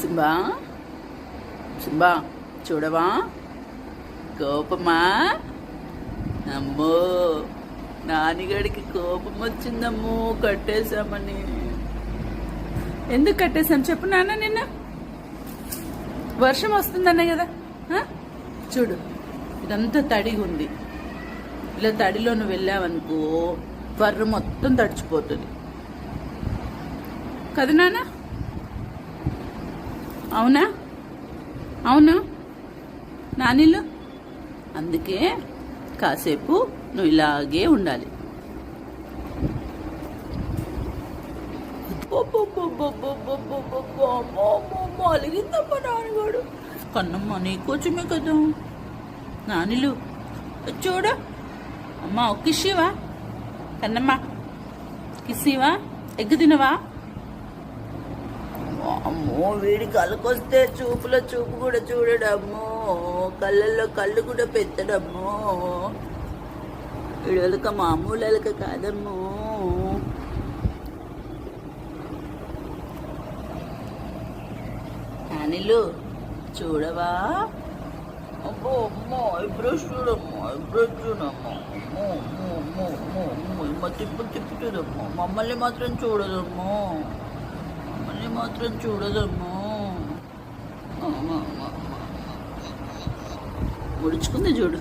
Simba. Simba చూడవా? కోపమా? అమ్మో నానిగడికి కోపం వచ్చిందమ్మో కట్టేశామని. ఎందుకు కట్టేశాం? చెప్పు నాన్న నిన్న. వర్షం వస్తుందనే కదా. చూడు ఇదంతా తడిగా ఉంది ఇలా తడిలో నువ్వు వెళ్ళావనుకో వర్ర మొత్తం తడిచిపోతుంది. కదా నాన్న? అవునా? అవునా? నానిలు అందుకే కాసేపు నువ్వు ఇలాగే ఉండాలి. అలిగిందమ్మ నాన్నగాడు కన్నమ్మ నీకోచమే కదా? నానిలు చూడు అమ్మా ఒక కన్నమ్మ కిసివా ఎగ్గు తినవా? అమ్మో వీడి కళ్ళకొస్తే చూపులో చూపు కూడా చూడడమ్మో కళ్ళల్లో కళ్ళు కూడా పెట్టడమ్మో. వీడలక మామూలు ఎలక కాదమ్మో. అనిలు చూడవా? అబ్బో అమ్మో ఐబ్రోస్ చూడమ్మో ఐబ్రోస్ చూడమ్మో. అమ్మో అమ్మో అమ్మో అమ్మో అమ్మో తిప్పు తిప్పుతుందమ్మో మమ్మల్ని మాత్రం చూడదమ్మో. మాత్రం చూడదమ్మా. ముడుచుకుంది చూడు.